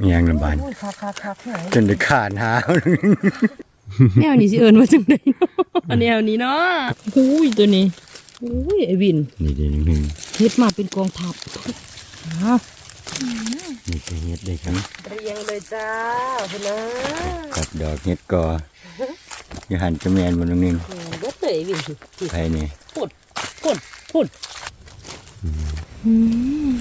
มีหยังลำบานอุ้ยคักคักคักที่ไหนจนได้ขาดหาแนวนี้สิเอิญมาจังไดเนาะอันแนวนี้เนาะอุ้ยตัวนี้อุ้ยไอวิน นี่เดี๋ยวหนึ่งเฮ็ดมาเป็นกองทัพอ้าวนี่จะเฮ็ดได้ครับเรียงเลยจ้าพี่นะกับดอกเฮ็ดกออยู่หันจะแมนบนตรงนึงเบิดเลยไอวินสิสิไปนี่พูดพูดพูดอืม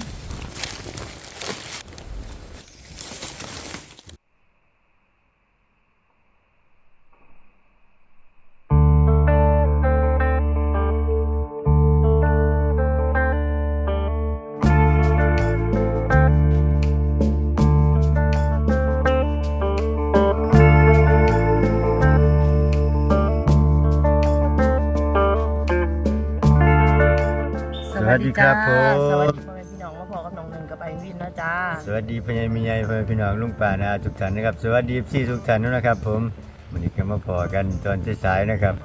วัสดีครับผสวัสม ดีพ่อแม่พี่น้องมาพอกับน้องหนึ่งกับไอวินนะจ้าสวัสดีพี่ใหญ่มีใหญ่เพื่อนพี่น้องลุงป่านะทุกท่านนะครับ สวัสดีพี่ทุกท่านด้วยนะครับ ผมวันนี้ก็มาพอกันตอนสายๆนะครับ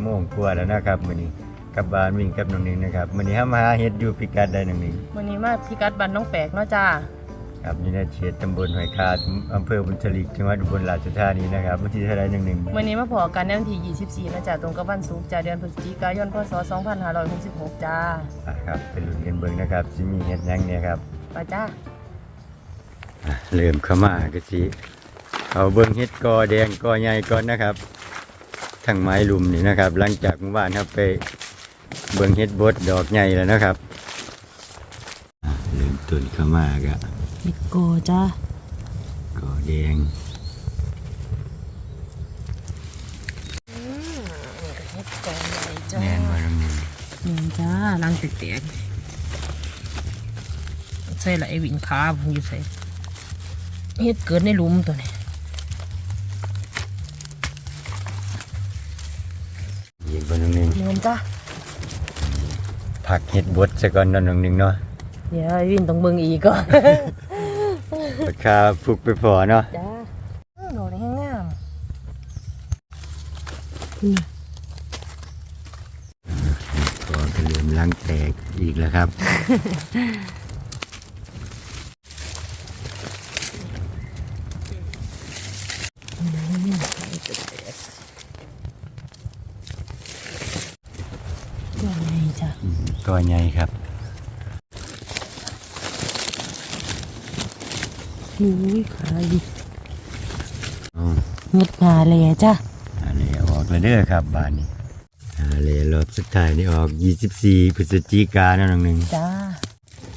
โม่วงกลัวาแล้วนะครับวันนี้กลับบ้านวิ่งกับน้องหนิงนะครับวันนี้ห้ามาหาเฮ็ดอยู่พิกัดได้น้องหนิงวันนี้มาพิกัดบันน้องแปลกเนาะจ้า ครับนี่ในเขตตำบลหอยคาอำเภอบุญทลิกจังหวัดอุบลราชธานีนะครับวันที่เท่าไรหนึ่งหนึ่งวันนี้มาพอกันในวันที่ 24นะจ้าตรงกับวันศุกร์จ้าเดือนพฤศจิกายนพศ 2566 จ้าอะครับเป็นรุ่นกันเบิ่งนะครับสิมีเฮ็ดหยังเนี่ยครับไปจ้าอะเริ่มเข้ามาก็สิเอาเบิ่งเฮ็ดกอแดงกอใหญ่ก่อนนะครับทั้งไม้ลุมนี่นะครับ หลังจากเมื่อวานครับไปเบิ่งเฮ็ดบดดอกใหญ่แล้วนะครับอะเริ่มต้นเข้ามาก็ เฮ็ดโกจ้ากอแดงเฮ็ดโกใหญ่จ้าแม่นบ่น้องหนึงนี่จ้าลังแตกๆใส่ละไอวินขาผมอยู่ใส่เฮ็ดเกิดในหลุมตัวนี้ยิงบ่น้องหนึงเงินจ้าผักเฮ็ดบดซะก่อนเนาะน้องหนึงเนาะเดี๋ยวไอวินต้องเบิ่งอีกก่อน ราคาฟุกไปพอเนาะจ้าโดดให้งามก็เริ่มลังแตกอีกแล้วครับ ตัวใหญ่จ้าอืมก็ใหญ่ครับ อุ้ยขาดิอ๋อเฮ็ดขาเลยจ้าอาเลออกแล้วเด้อครับบ้านนี้อาเลรอบสุดท้ายนี่ออก 24 พฤศจิกายนนองหนึ่งจ้า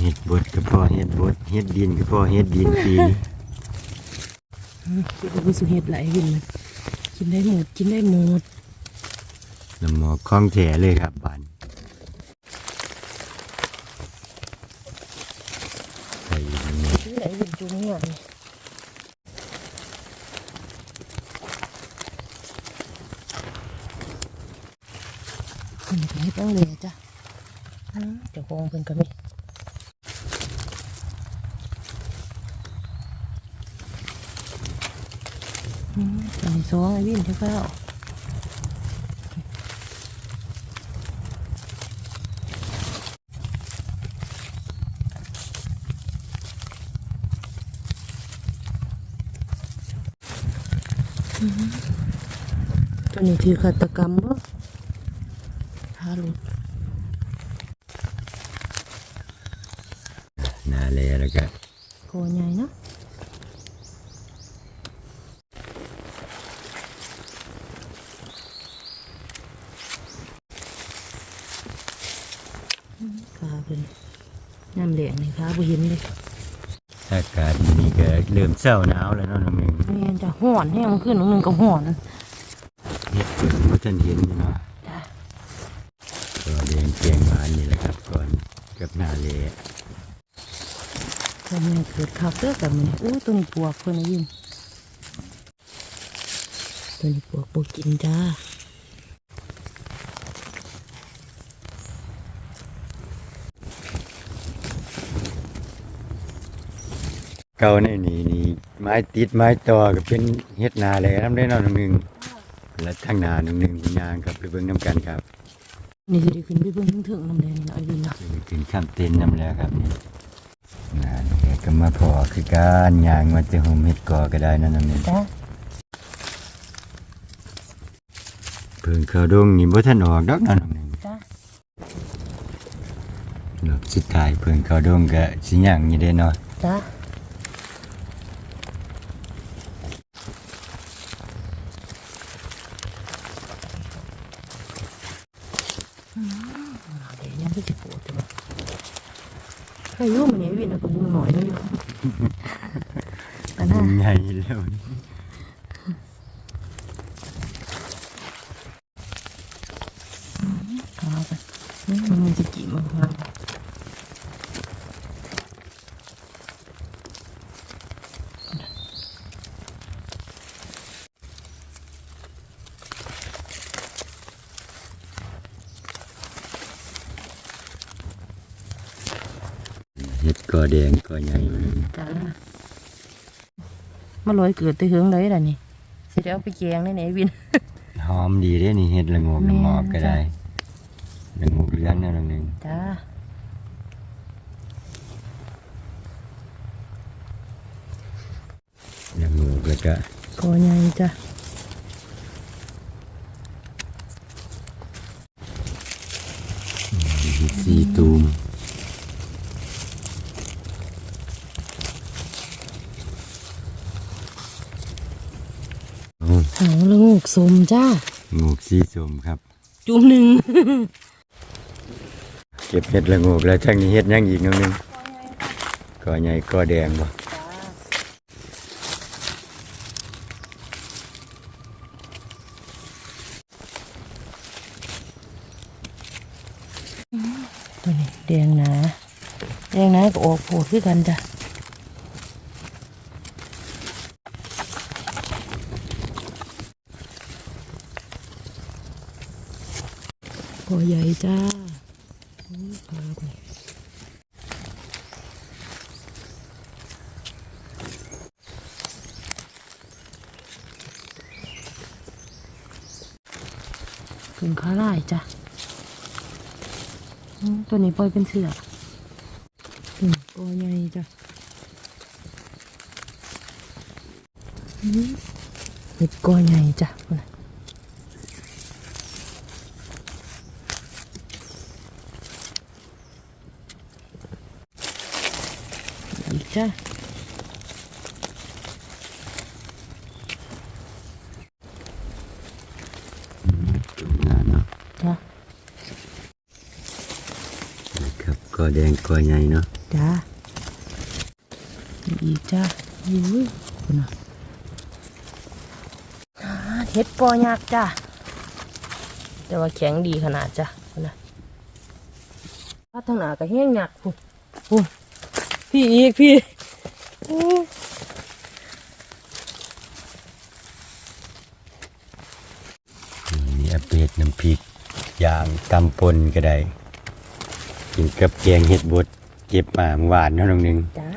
เฮ็ดบดก็พอเฮ็ดบดเฮ็ดดินก็พอเฮ็ดดินปีนี้คิดว่าผู้สุเฮ็ดหลายวินมันกินได้หมดกินได้หมดน้ำหมอกคล้องแถเลยครับบ้านใส่อยู่นี่ ที่ไหนวินจุ่มเนี่ยนี่คนนี้ก็เฮ็ดต้องเลยจ้า เดี๋ยวคงเพิ่นก็มีอืมตัวนี้สองไอ้วินเท่าเก้าตัวนี้ถือฆาตกรรมบ่ฮาลุหนาเล แล้วก็โคใหญ่เนาะขาเป็นน้ำเหลืองนี่ขาบ่เห็นเลยอากาศนี่ก็เริ่มเศร้าหนาวแล้วเนาะน้องหนึ่งแม่นจะห่อนแห้งขึ้นหนึ่งก็ห่อนเฮ็ดเพิ่งบ่ทันเห็นอยู่เนาะจ้ะก็เรียนเกียงหวานนี่แหละครับก่อนกับหนาเลทำไมเกิดคักเด้อกับมันอู้ตัวนี้ปวกเพิ่นนยินตัวนี้ปวกบ่กินจ้าเก่าในนี่นี่ไม้ติดไม้ต่อก็เป็นเฮ็ดนาเลยน้ำได้นาะน้องหนึ่งและทางนาหน้องหนึ่งคุณยางครับไปเบิ่งน้ำกันครับ นี่สิได้ขึ้นไปเบิ่งถึงๆน้ำแดงนี่เนาะไอ้วินเนาะไปถึงข้ามเต็นน้ำแล้วครับนี่ งานนี้ก็มาพอคือการย่างมาจะห่มเฮ็ดกอก็ได้นั่นน่ะนี่จ้าเพิ่งเข้าดงนี่บ่ทันออกดอกนั่นน่ะนี่จ้ารอบสุดท้ายเพิ่งเข้าดงก็สิย่างอยู่เด้เนาะจ้าเดี๋ยวยังไม่จะปวดตัวใครยุ่งมัน เนี่ยวินเอากระบุงหน่อยด้วยอันน่ะใหญ่แล้วนี่ เอาไปนี่มันจะกี่มากๆ เฮ็ ดกอแดงกอใหญ่จ้ามาลอยเกิดแตัวเฮืองเลยล่ะนี่สิได้เอาไปแกงได้ไหนวิน หอมดีเด้นี่เฮ็ดละโงกแม่นน้ำหมอกก็ได้จ้ะละโงกเหลืองนั่นนึงจ้าละโงกแล้วก็กอใหญ่จ้ะสีตูมโอ้ หางละงูก สมจ้าโงกสีส้มครับ จุ่มหนึ่ง เก็บเห็ดละโงกแล้วทั้งนี้เห็ดหยังอีกหนิดนึงกอใหญ่กอแดงบ่ตัวนี้แดงหนาแดงหนาก็ออกโผดคือกันจ้ะ กอใหญ่จ้าอุ้ยปลาไปถึงขาลายจ้ะอืมตัวนี้ปล่อยเป็นเสืออืมตัวใหญ่จ้ะอืมเห็ดกอใหญ่จ้ะพุ่นน่ะอีก จ้ะงานเนาะจ้ะนะครับกอแดงกอใหญ่เนาะจ้ะอีกจ้ะยูยคุณน่ะอ่าเห็ดกอยักษ์จ้ะแต่ว่าแข็งดีขนาดจ้ะคุณน่ะว่าทางหนาก็แห้งหยักพุ่นพุ่น พี่อีกพี่อู้มีอัปเดตน้ำพริกอย่างตำปนก็ได้กินกับแกงเห็ดบดเก็บมาเมื่อวานเนาะน้องหนึงจ้า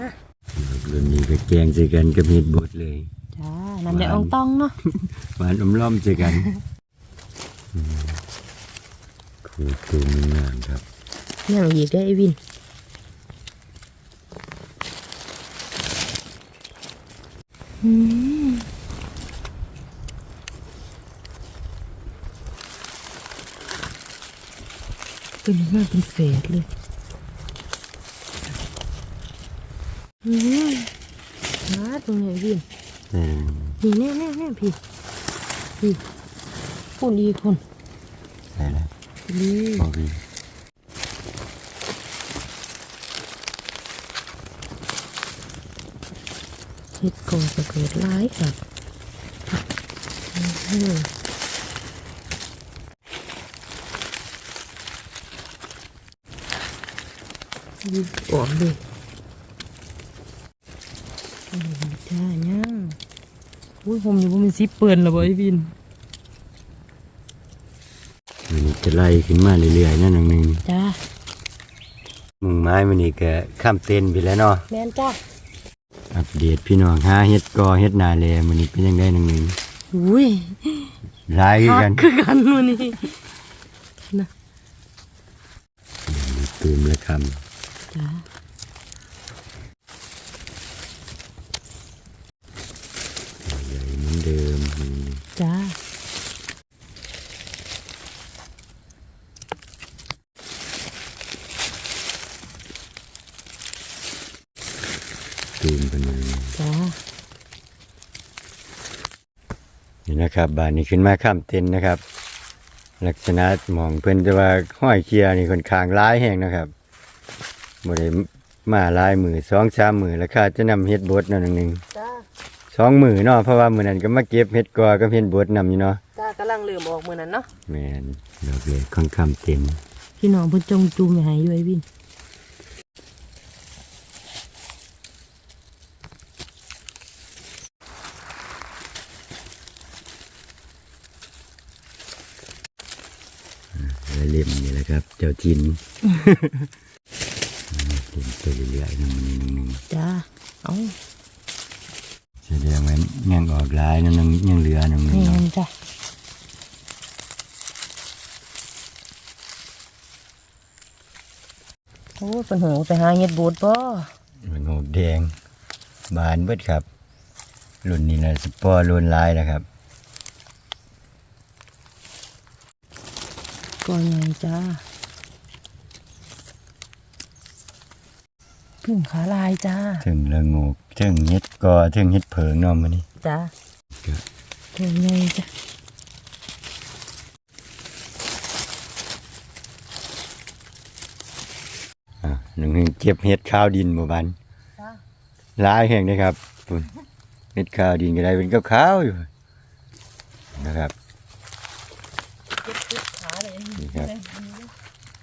รุ่นนี้ก็แกงใส่กันกับเห็ดบดเลยจ้าน้ำแดงอองต้องเนาะหวานอมล้อมใส่กันอืมขูดตูมงามครับยังอีกได้อไอ้วิน อืมตัวนี้มันเป็นเฟสเลยอืมมาตรงไหนวินเออนี่แน่แน่แน่พี่พี่พูดดีคนใส่แล้วดีพอพี่ เฮ็ดก่อจะเกิดร้ายค่ะอืมยิบออกดิอืมจ้าเนี่ยอุ้ยผมอยู่ว่ามันซิปเปิลเหรอบ่ไอ้บินมันนี่จะไล่ขึ้นมาเรื่อยๆนั่นน้องหนึงจ้ามุงไม้มันนี่ก็ข้ามเต้นไปแล้วเนาะแม่นจ้า อัปเดตพี่น้องฮาเฮ็ดกอเฮ็ดนาแลมันนี้เป็นยังไงนึงนึงอุ้ยหลายกันคือกันมันนี้นะตูมแล้วคำจ้าใหญ่เหมือนเดิมจ้า ตูมกันเลยจ้านี่นะครับบ้านนี้ขึ้นมาข้ามเต็นท์นะครับ ลักษณะหมองเพิ่นจะว่าห้อยเคียนี่ค่อนข้างร้ายแห้งนะครับบ่ได้มาหลายมือสองสามมือแล้วข้าจะนำเฮ็ดบดนั่นหนึ่งจ้าสองมือเนาะเพราะว่ามือนั้นก็มาเก็บเฮ็ดกอกับเฮ็ดบดนำอยู่เนาะจ้ากำลังเริ่มออกมือนั้นเนาะแม่นดอกเลยค่อนข้างเต็มพี่น้องเพิ่นจงจูมให้อยู่ไอ้วิน และเล่มนี่แหละ ครับ เจ้าจินเต็มไปเรื่อยๆนำมันนึงนึงจ้าเอาแสดงว่ายังออกหลายนำนึงยังเหลือนำนึงแม่เนาะนจ้ะโอ้เป็นหูไปหาเฮ็ดบูดบ่มันงอกแดง บานเบิดครับ รุ่นนี้นะสปอร์รุ่นหลายนะครับ ก่อนใหญ่จ้าพึ่งขาลายจ้า ถึงละโงกถึงเฮ็ดกอถึงเฮ็ดเผิงเนาะมื้อนี้จ้าก็ก่อนใหญ่จ้าอะหนึ่งเก็บเฮ็ดข้าวดินหมู่บ้านจ้าหลายแห่งนะครับปุ่นเฮ็ดข้าวดินก็ได้เป็นกับข้าวอยู่นะครับ เก็บจุดขาเลย นี่ ครับ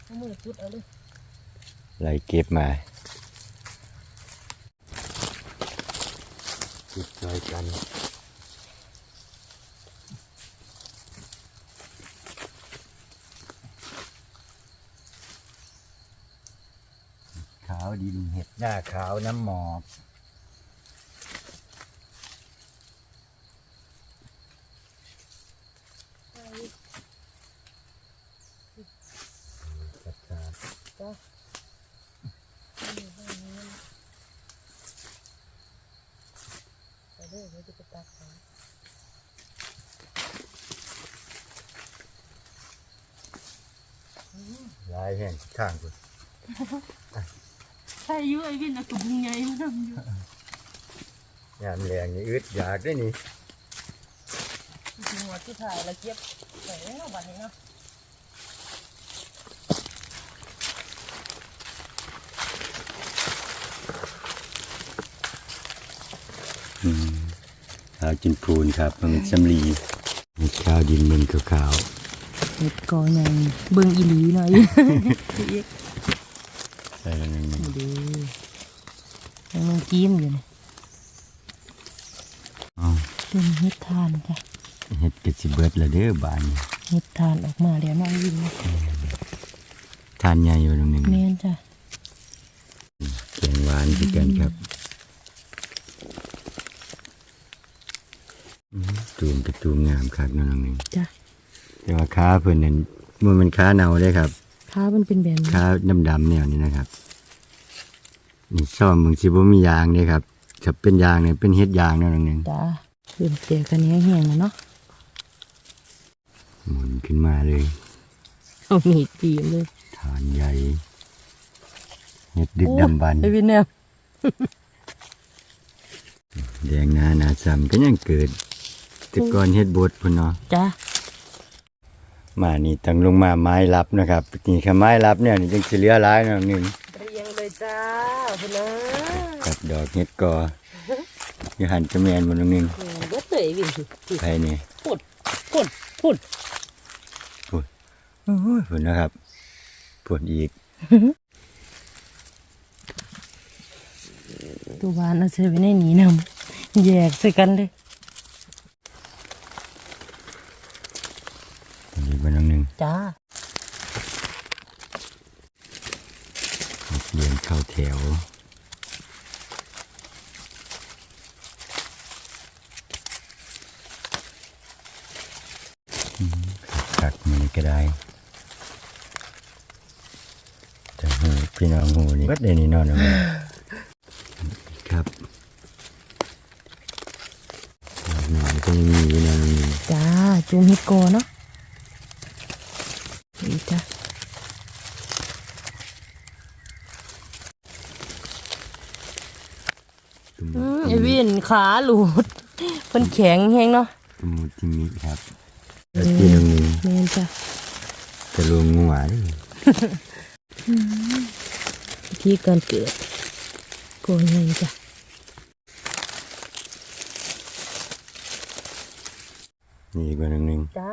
เอามือจุดเอาเลยไล่เก็บมาจุดจอยกันขาวดินเห็ดหน้าขาวน้ำหมอกจัดการ จ้า ไปเลยเดี๋ยวจะไปตัดขา ลาย แห่งข้างคุณใช่อยู่ไอ้วินนะกับบุงใหญ่มันทำอยู่ยามแรงนี่อึดอยากได้นี่หัวที่ถ่ายแล้วเก็บใส่ไว้เนาะบัดนี้เนาะอืมขาวจินพูนครับมันเป็นสำลีเห็ดข้าวดินมันขาว เห็ดกอใหญ่เบิ่งอีหลีหน่อยใส่แล้วนึงดียังมันจิ้มอยู่นี่ยอ๋อเป็นเห็ดทานจ้ะเห็ดกระสิเบิดละเด้อบานนี่เห็ดทานออกมาแล้วน้องวินนะทานใหญ่อยู่ตรงนึงแม่นจ้ะแกงหวานคือกันครับอืมตูมกระตูมงามคักนั่นนึงจ้ะ แต่ว่าขาเพิ่นนั่นมันมันขาเน่าได้ครับขามันเป็นแบบนี้ขาดำๆแนวนี้นะครับนี่ซ่อมมึงสิบ่มียางเด้ครับถ้าเป็นยางเนี่ยเป็นเฮ็ดยางเนั่นนึงจ้ะเป็นเสียกันแห้งๆนะเนาะหมุนขึ้นมาเลยเอามีดจีมเลยฐานใหญ่เฮ็ดดึกดำบรรพ์ไอ้วินแนวแดงหนาหนาซ้ำก็ยังเกิดแต่ก่อนเฮ็ดบดพุ่นเนาะจ้ะ มานี่ต้องลงมาไม้รับนะครับนี่ค่ะไม้รับเนี่ยนี่จังสิเหลือหลายหน่อยหนึงเรียงเลยจ้าพุ่นนะกับดอกเฮ็ดกออยู่หันจะแม่นบ่หนึงนึงแม่นเบิดเลยวินไผนี่พุดพุดพุดโอ้ยพุ่นนะครับพุ่นอีกตัวบานเอาใส่ไว้ในนี้นำแยกใส่กันเลย อันนี้บ่หนึงนึงจ้าเรียนเข้าแถวอืมคักๆมันก็ได้แต่หูพี่น้องหูนี่ก็ได้นี่นอนเอาไว้ครับหน่อยก็ยังมีอยู่นะน้องนิงจ้าจุ่มเฮ็ดกอเนาะนี่จ้ะอืมไอวิน ขาหลุดเพิ่นแข็งแฮงเนาะตมูจิมิครับแล้วที่น้องนิงแม่นจ้ะจะลงงัวเดิวิธีการเกิดกอใหญ่จ้ะนี่ก็น้องนิงจ้า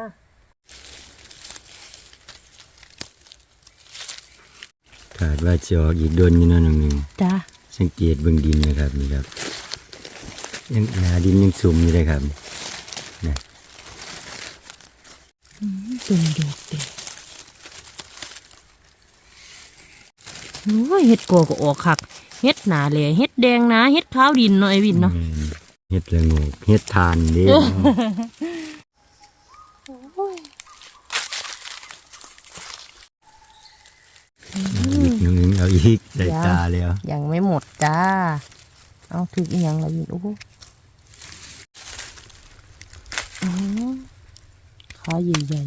ขาดว่าจะออกอีกโดนอยู่เนาะน้องนิงจ้าสังเกตเบื้องดินนะครับนี่ครับ ยังหนาดินยังสุ่มอยู่เลยครับนะตุ่มดอกเด็กโอ้ยเฮ็ดกอก็ออกคักเฮ็ดหนาแหล่เฮ็ดแดงนะเฮ็ดขาวดินเนาะไอวินเนาะแม่นเฮ็ดละโงกเฮ็ดทานเด้อีกน้องนิงเอาอีกได้ตาแล้ว ยังไม่หมดจ้า เอาถึกอีหยังละวินโอ้โหอ๋ ขาใหญ่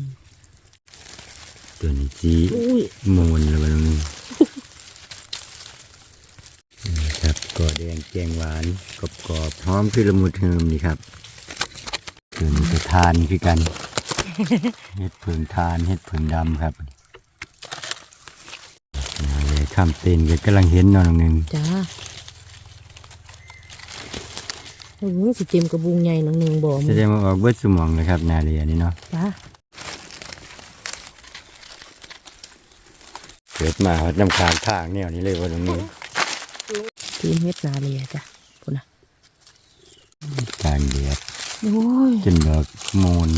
ตัวนี้จีๆอุ้ยโมนแล้วก็น้องนิงนี่ครับก็แดงแกงหวานกรอบกรอบๆหอมคือละมุดเทิมนี่ครับตัวนี้จะทานคือกันเฮ็ดเผิงทานเฮ็ดเผิงดำครับนาเลยข้ามเต้นก็กำลังเห็นเนอนองหนึ่งจ้า โอ้โหสิเต็มกระบุงใหญ่หนังหนึ่งบ่จะมึงได้มาออกเบิดสมองนะครับ นาเรียนี่เนาะจ้าเกิดมาเขาน้ำคางทางแนวนี้เลยว่าตรงนี้ทีมเฮ็ดนาเลียจ้ะพุ่นน่ะกลางเดียดโอ้ยจนดอกโมน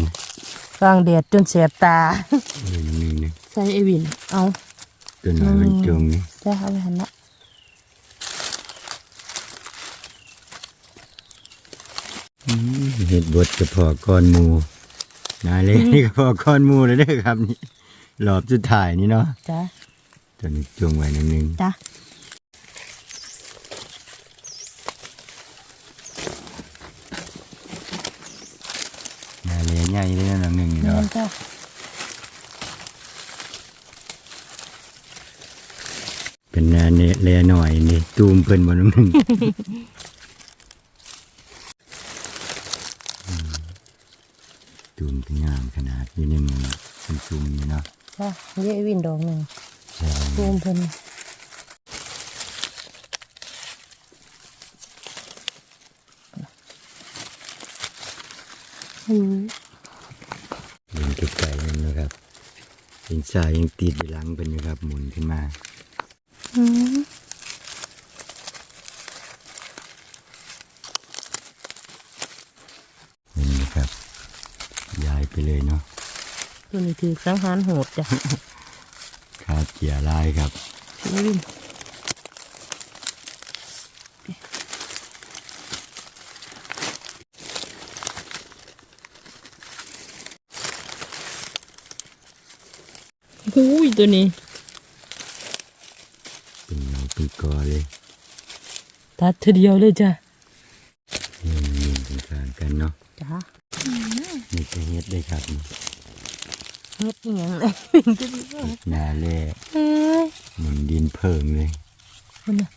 กลางแดดจนแสบตาเลยตรงนี้นี่ใส่ไอวินเอาตัวน้อยมันจงนี่จ้าเอาไปหันละ อืม เห็ดบดกระเพาะก้อนหมูนาเลียนี่กระเพาะก้อนหมูเลยเด้อครับ นี่รอบสุดท้ายนี่เนาะจ้าตัวนี้จงไว้นิดนึงจ้านาเลียใหญ่เลยนะน้องหนึ่งนี่เดิเนาะนจ้าเป็นนาเนเลียหน่อยนี่ตูมเพิ่นบ่น้องหนึ่ง อืม ตูมเป็นงามขนาดอยู่ในมือเป็นซุ่มนี่เนาะจ้าเรียกไอวินดอกหนึ่งใช่รวมเพิ่นอืมเดินไกลๆนั่นนะครับยังสายยังติดอยู่หลังเป็นอยู่ครับหมุนขึ้นมา อืม เห็นไหมครับย้ายไป เลยเนาะตัวนี้คือสังหารโหดจ้ะขาเจียลายครับไอวินอุ้ยตัวนี้ เป็นเงาเป็นกอเลย ตัดทีเดียวเลยจ้ะ เห็นยืนเป็นกลางกันเนาะ จ้า นี่จะเฮ็ดได้ครับนี่เฮ็ดอีหยังเลยเป็นจะดีว่าหนาแร่เอ้ยหมุนดินเพิ่งเลยคนน่ะ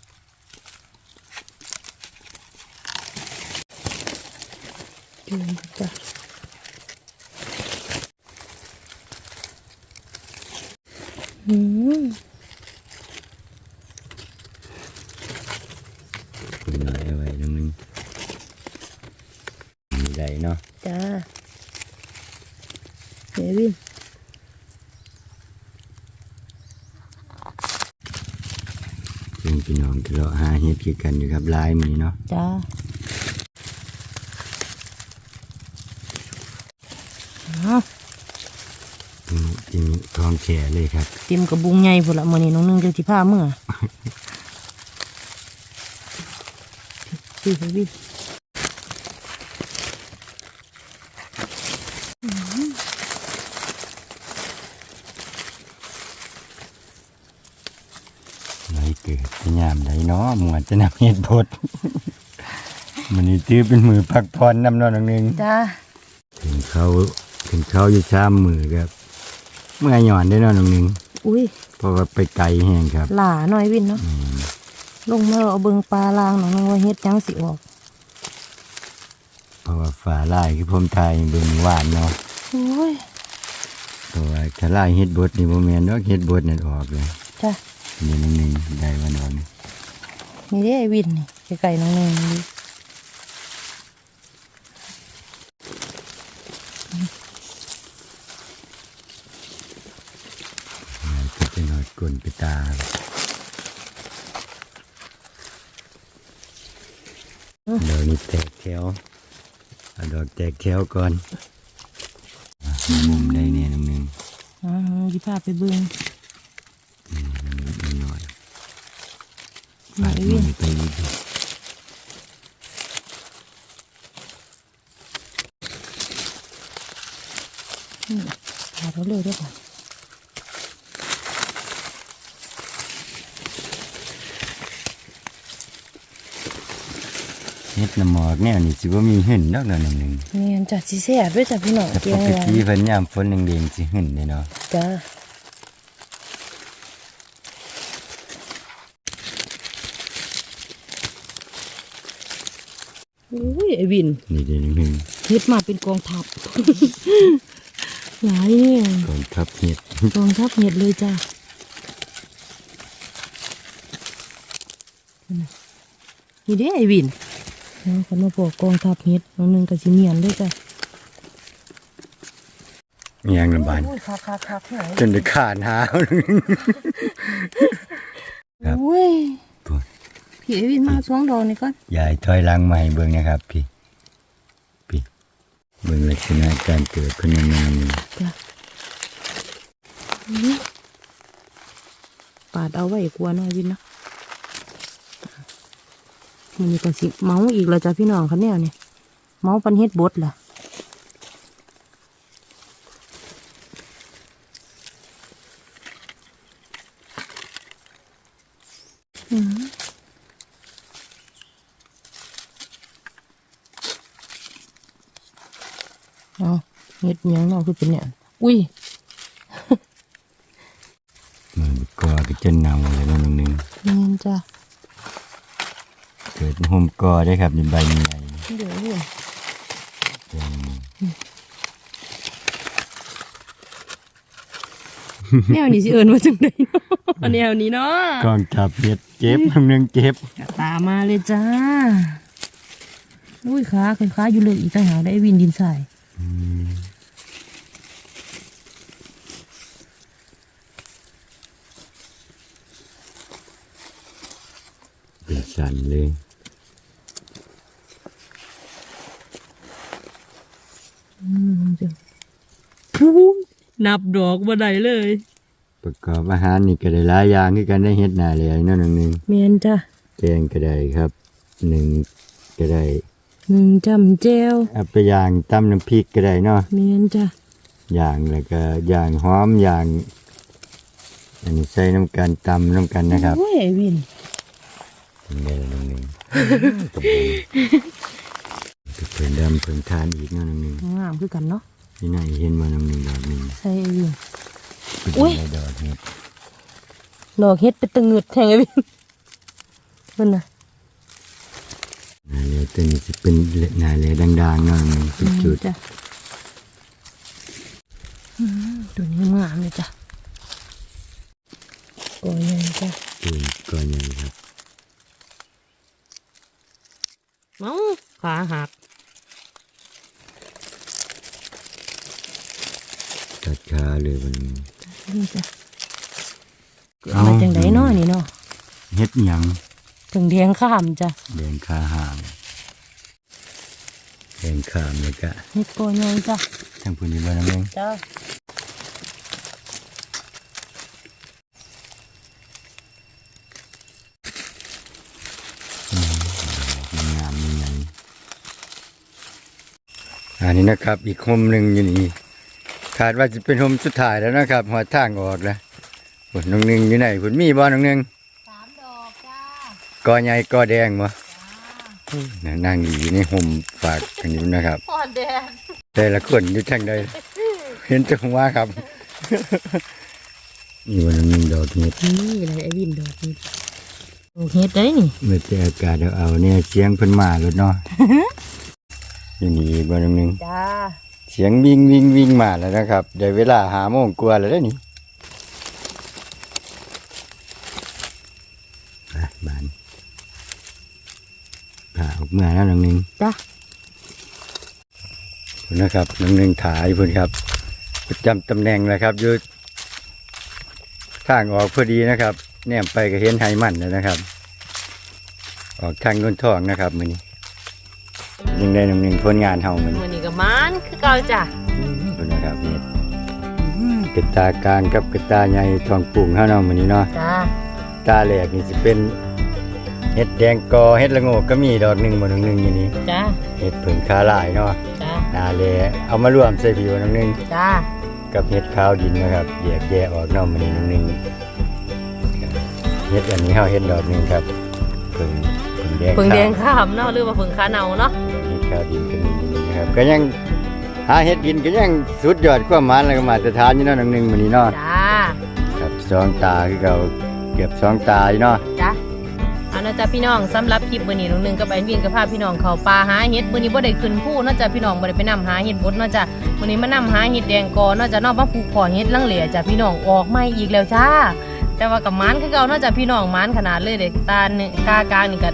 ดูจ้ะอืม คุณน้อยเอาไว้ตรงนึงมีได้เนาะ จ้าเฮ้ยวิน ซึ่งพี่ น้องก็เลาะหาเฮ็ดคือกันอยู่ครับลายมือเนาะจ้าอ้าวอืมจริงทองแฉเลยครับ เต็มกระบุงใหญ่พุ่นละมื้อนี้น้องนึงจะสิพาเมื่อพี่เฮ้ยวินไรเกิดพยายามได เนาะหมวดจะนำเฮ็ดบดมันนี่ตื้อเป็นมือพักผ่อนน้ำนอนหนึ่งจ้าถึงเขาถึงเขาอยู่ซ้ำมือครับ เมื่อหย่อนได้นอนหนึ่งอุ้ยเพราะว่าไปไกลแห้งครับ หลาหน่อยวินเนาะลงมาเอาเบิงปลาลางหนองนึงว่าเฮ็ดจังสิออกเพราะว่าฝาลายคือผมไทยเบิ่งหวานเนาะโอ้ยเพราะว่าถ้าลายเฮ็ดบดนี่บ่แม่นดอกเฮ็ดบดนั่นออกเลยจ้านี่หนึงได้ว่านอน นี่เด้ไอวินนี่ไก่น้องนึงนี่ก็จะนอนกลนไปตาเดี๋ยวนี้แตกแถวเอาดอกแตกแถวก่อนมุมได้เนี่ยหนึงอ๋อยิพาไปเบิง ไอ้มืวินอไปนิดเดียวพาเราเร็วด้วยก่อนเฮ็ดน้ำหมอกแนวนี่สิบ่มีหึ่นดอกเนาะหนึงแม่นจ้ะสิแซ่บด้วยจ้ะพี่น้องแต่เกีปยงกอะไรติเพิ่นยามฝนแดงๆสิหึ่นเด้เนาะจ้า ไอ้วินนี่เด้หนึงเฮ็ดมาเป็นกองทัพหลายเนี่ยก่อนทับเฮ็ดกองทัพเห็ดเลยจ้านี่เด้ไอวินเอาคนมาบอกกองทัพเห็ดน้องหนึงกับสิเมียนด้วยจ้ะมีหยังลำบานอุ้ยคักคักคักไหนจนได้ขาดหาวครับอุ้ยตัว พี่ไอวินมาสองดอกนี่ก่อนยายถอยหลังมาให้เบิ่งนะครับพี่พี่เบิ่งลักษณะการเกิดเพิ่นนานจ้ะนี่ปาดเอาไว้กลัวหน่อยวินเนาะมันนี่ก็สิเมาอีกแล้วจ้ะพี่น้องคันแนวนี่เมาปันเฮ็ดบดล่ะ อืมเอาเฮ็ดห ยังเนาะคือเป็นเนี่ย อุ้ยมือก็ก็จนเน่าเลยเนาะนึงเนียนจ้ะเกิดห่มกอได้ครับในใบใหญ่เดี๋ยวอยู่เต็มแนวนี้สิเอิญว่าจังไดเนาะอันแนวนี้เนาะกองทับเฮ็ดเจ็บนึงเจ็บตามมาเลยจ้าอุ้ยขาเคยขาอยู่เลยอีกต่างหากได้วินดินใส่ เป็นสันเลยอืมจ้ะพูนนับดอกบ่ได้เลย ประกอบอาหารนี่ก็ได้หลายอย่างคือกันได้เฮ็ดหน้าเลยเนาะนึงเมียนจ้ะแกงก็ได้ครับหนึ่งก็ได้หนึ่งจำแจวเอาไปย่างตำน้ำพริกก็ได้เนาะเมียนจ้ะย่างแล้วก็ย่างหอมย่าง อันนี้ใส่น้ำกันตำน้ำกันนะครับโอ้ยไอ้วิน เป็นไงล่ะน้องหนึ่งกับผมเพิ่นดำเพิ่นทานอีกเนาะน้องหนึ่งงามคือกันเนาะนี่น่าเห็นว่าน้องหนึ่งดอกหนึ่งใส่ไอ้วินเป็นอุ๊ยไงดอกเห็ดดอกเฮ็ดเป็นตะงึดแทงไอ้วินเพิ่นน่ะหนาเลยตัวนี้จะเป็นหนาเลยดังๆเนาะน้องหนึ่งเป็นจุดจ้ะอืมตัวนี้งามเลยจ้ะโอ้ยยังจ้ะตัวก้อนใหญ่ครับ เมาขาหักตัดขาเลยมันนี่จ้ะเกิดมาจังไดเนาะนี่เนาะเฮ็ดหยังถึงแดงข้ามจ้ะแดงขาห่างแดงขามเลยกะ เฮ็ดกอใหญ่จ้ะทั้งพื้นที่บ้านน้องหนึ่งจ้ะ อันนี้นะครับ อีกโฮมหนึ่งอยู่นี่คาดว่าจะเป็นโฮมสุดท้ายแล้วนะครับหัวทางออกแล้วผลน้องหนึ่งอยู่ไหนผลมีบ่น้องหนึ่งสามดอกจ้ะกอใหญ่กอแดงบ่นะนั่งอยู่ในห่มฝากกันอยู่นะครับพอนแดดแต่ละคนอยู่ทางใดเห็นจังว่าครับนี่วันนึงดอกเห็ดนี่อะไรไอ้วินดอกนี่ดอกเฮ็ดได้นี่เมื่อแต่อากาศเอาเอาเนี่ยเสียงเพิ่นมาแล้วเนาะ อยู่นี่อีกวันนึงจ้าเสียงวิ่งวิ่งวิ่งมาแล้วนะครับได้เวลาหาโมงกว่าแล้วเด้อนี่ไปบานผ่าออกมาแล้วน้องหนึงจ้าพุ่นนะครับน้องหนึงถ่ายพุ่นครับประจำตำแหน่งเลยครับอยู่ทางออกพอดีนะครับ แนมไปก็เห็นไฮมันแล้วนะครับ ออกทางนนทองนะครับมือนี้ ยังได้น้องหนึงผลงานเฮามือนี้มื้อนี้ก็มานคือเก่าจ้ะพุ่นนะครับนี่กระตากลางกับกระตาใหญ่ทองปุ่งเฮาเนาะมือนี้เนาะจ้าตาแหลกนี่สิเป็นเห็ดแดงกอเห็ดละโงกก็มีดอกหนึ่งบนดอกหนึ่งอย่างนี้จ้าเห็ดผึ่งคาลายเนาะจ้านาแลเอามารวมใส่ผิวดอกหนึ่งจ้ากับเห็ดขาวดินนะครับแยกแยะออกเนอกมันนี่ดอกหนึ่งเห็ดอันนี้เฮาเห็ดดอกหนึ่งครับผึ่งผึ่งแดงเพิ่งแดงขาวข้ามเนาะหรือว่าเพิ่งขาเนาเนาะ เห็ดขาวดินก็มีนะครับก็ยังหาเห็ดดินก็ยังสุดยอดกว่ามันแล้วก็มาตรฐานอยู่เนาะดอกหนึ่งมันนี้เนาะจ้าครับสองตาคือเก่าเก็บสองตาอยู่เนาะจ้าเอานะจ๊ะพี่น้องสำหรับคลิปมื้อนี้น้องหนึงกับไอ้วินกับพาพี่น้องเข้าป่าหาเห็ดมื้อนี้บ่ได้ขึ้นภูเนาะจ้ะพี่น้องบ่ได้ไปนำหาเห็ดบดเนาะจ้ะมื้อนี้มานํหาเห็ดแดงกอเนาะจ้ะเนาะมาปลูกขอเห็ดลังเหลียจ้ะพี่น้องออกใหม่อีกแล้วจ้าแต่ว่ากับหมันคือเก่าเนาะจ้ะพี่น้องหมันขนาดเลยเด็กตาเนี่ยกากลางนี่ก็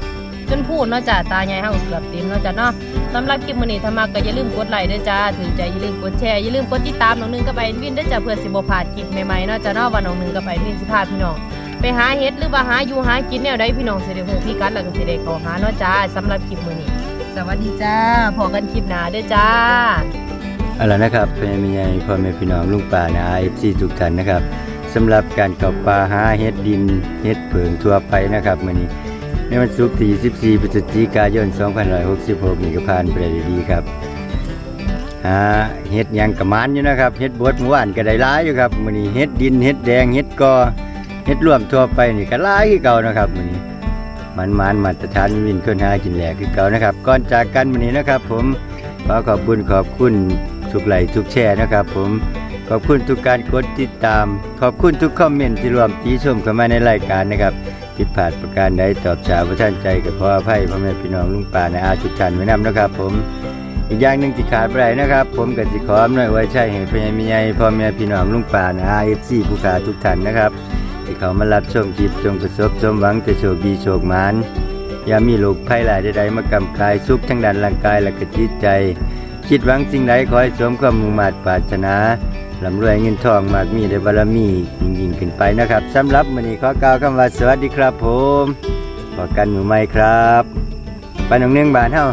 จนพูดเนาะจ้ะตาใหญ่เฮาเกือบเต็มเนาะจ้ะเนาะสำหรับคลิปมื้อนี้ถ้ามักก็อย่าลืมกดไลค์ด้วยจ้าถือใจอย่าลืมกดแชร์อย่าลืมกดติดตามน้องหนึงกับไอ้วินด้วยจ้ะเพื่อสิบ่พลาดคลิปใหม่ๆเนาะจ้ะเนาะว่าน้องหนึงกับไอ้วินสิพาพี่น้องไปหาเฮ็ดหรือว่าหาอยู่หากินแนวใดพี่น้องสิได้ฮู้พี่กัดแล้วก็สิได้เข้าหาเนาะจ้าสำหรับคลิปมื้อนี้ สวัสดีจ้าพอกันคลิปหน้าเด้อจ้าเอาล่ะนะครับเป็นยังไงพ่อแม่พี่น้องลุงป่านะเอฟซีทุกท่านนะครับสำหรับการเข้าป่าหาเห็ดดินเห็ดเผิงทั่วไปนะครับมื้อนี้ ในวันศุกร์ที่14พฤศจิกายน2566นี่ก็ผ่านไปได้ดีครับหาเห็ดยังกระมานอยู่นะครับเห็ดบดเมื่อวานก็ได้หลายอยู่ครับมื้อนี้เห็ดดินเห็ดแดงเห็ดกอเห็ดรวมทั่วไปนี่ก็หลายคือเก่านะครับมื้อนี้มันมันมาตรฐานวินคนหากินแหลกคือเก่านะครับก่อนจากกันมื้อนี้นะครับ ผมขอขอบคุณขอบคุณทุกไลค์ทุกแชร์นะครับ ผมขอบคุณทุกการกดติดตาม ขอบคุณทุกคอมเมนต์ที่รวมตีชมเข้ามาในรายการนะครับ ผิดพลาดประการใดตอบฉาวประท่านใจกับพ่ออภัยพ่อแม่พี่น้องลุงป่าในอาทุกท่านไว้นำนะครับ ผมอีกอย่างหนึ่งที่ขาดไปได้นะครับ ผมกับสิขออำนวยไว้ใช่ให้พ่อใหญ่แม่ใหญ่พ่อแม่พี่น้องลุงป่าในอาเอฟซีผู้ขาทุกท่านนะครับที่เขามารับชมคลิปจงประสบสมหวังแต่โชคดีโชคหมานอย่ามีโรคภัยหลายใดๆมากำกายสุขทั้งด้านร่างกายและก็จิตใจ คิดหวังสิ่งใดขอให้สมความมุ่งมั่นปรารถนา ลำรวยเงินทองมากมีได้บารมียิ่งๆขึ้นไปนะครับสำหรับมื้อนี้ขอกล่าวคำว่าสวัสดีครับผมพอกันมือใหม่ครับไปหนองเนื่องบานเฮา